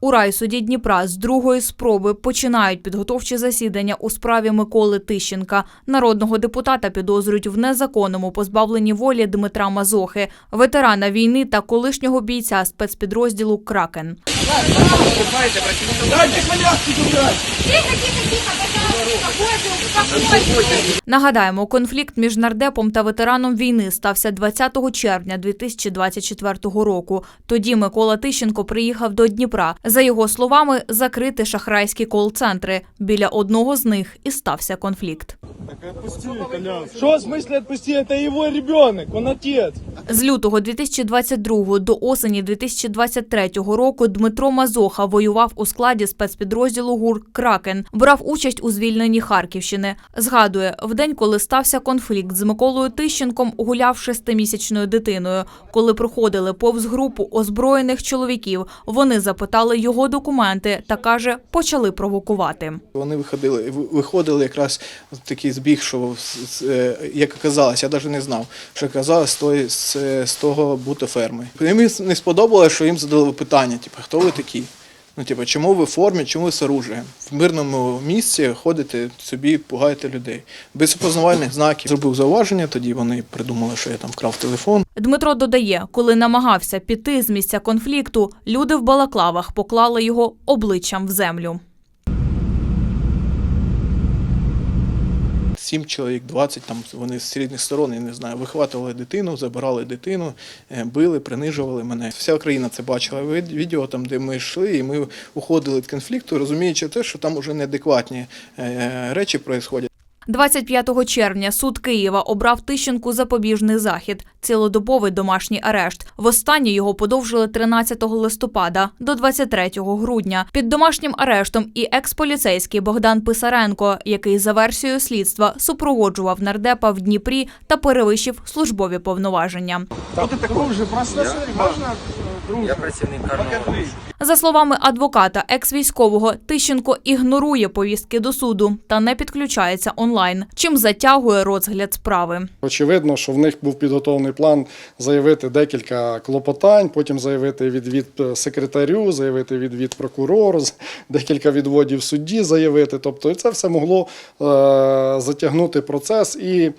У райсуді Дніпра з другої спроби починають підготовчі засідання у справі Миколи Тищенка. Народного депутата підозрюють в незаконному позбавленні волі Дмитра Мазохи, ветерана війни та колишнього бійця спецпідрозділу Кракен. Нагадаємо, конфлікт між нардепом та ветераном війни стався 20 червня 2024 року. Тоді Микола Тищенко приїхав до Дніпра. За його словами, закрити шахрайські кол-центри. Біля одного з них і стався конфлікт. Что в смысле отпусти? Это его ребенок, он отец. З лютого 2022 до осені 2023 року Дмитро Мазоха воював у складі спецпідрозділу ГУР Кракен, брав участь у звільненні Харківщини. Згадує, в день, коли стався конфлікт з Миколою Тищенком, гуляв шестимісячною дитиною. Коли проходили повз групу озброєних чоловіків, вони запитали його документи та каже, почали провокувати. Вони виходили, виходили якраз в такий збіг, що е, як оказалось, я навіть не знав, що оказалось з, з, з того бути ферми. Їм не сподобалося, що їм задали питання, типу, хто ви такі? Ну, типу, чому ви в формі, чому ви з оружієм? В мирному місці ходите собі, пугаєте людей. Без опознавальних знаків. Зробив зауваження, тоді вони придумали, що я там вкрав телефон. Дмитро додає, коли намагався піти з місця конфлікту, люди в балаклавах поклали його обличчям в землю. Сім чоловік, 20, там вони з різних сторон, я не знаю, вихватували дитину, забирали дитину, е, били, принижували мене. Вся країна це бачила. Відео там, де ми йшли, і ми уходили від конфлікту, розуміючи те, що там уже неадекватні е, речі відбуваються. 25 червня суд Києва обрав Тищенку запобіжний захід – цілодобовий домашній арешт. Востаннє його подовжили 13 листопада до 23 грудня. Під домашнім арештом і експоліцейський Богдан Писаренко, який за версією слідства супроводжував нардепа в Дніпрі та перевищив службові повноваження. Друже, просто можно? Я працівник карного. За словами адвоката екс-військового, Тищенко ігнорує повістки до суду та не підключається онлайн, чим затягує розгляд справи. Очевидно, що в них був підготовлений план заявити декілька клопотань, потім заявити відвід е, секретарю, заявити відвід прокурору, декілька відводів судді заявити. Тобто це все могло е, затягнути процес і,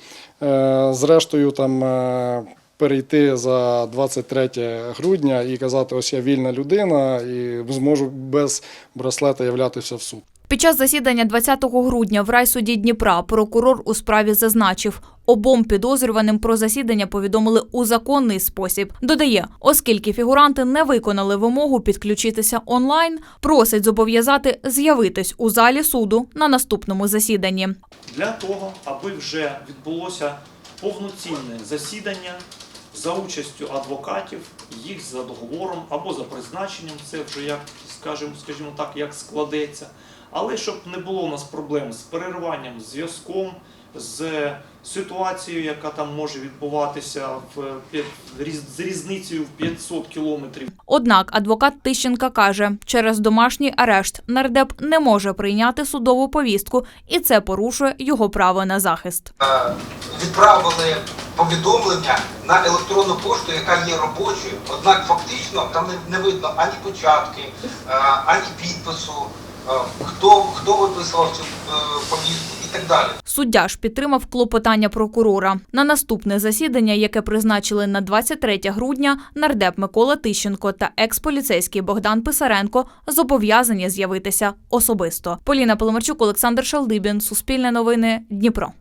е, зрештою, там. Перейти за 23 грудня і казати, ось я вільна людина, і зможу без браслета являтися в суд. Під час засідання 20 грудня в райсуді Дніпра прокурор у справі зазначив, обом підозрюваним про засідання повідомили у законний спосіб. Додає, оскільки фігуранти не виконали вимогу підключитися онлайн, просить зобов'язати з'явитись у залі суду на наступному засіданні. для того, аби вже відбулося повноцінне засідання за участю адвокатів, їх за договором або за призначенням, це вже як скажімо, скажімо так, як складеться. Але щоб не було у нас проблем з перерванням, зв'язком, з ситуацією, яка там може відбуватися в з різницею в 500 кілометрів. Однак адвокат Тищенка каже, через домашній арешт нардеп не може прийняти судову повістку, і це порушує його право на захист. Е, відправили повідомлення на електронну пошту, яка є робочою. Однак фактично там не, видно ані початки, е, ані підпису, е, хто, хто виписував цю е, повістку і так далі. Суддя ж підтримав клопотання прокурора. На наступне засідання, яке призначили на 23 грудня, нардеп Микола Тищенко та експоліцейський Богдан Писаренко зобов'язані з'явитися особисто. Поліна Поломарчук, Олександр Шалдибін, Суспільне новини, Дніпро.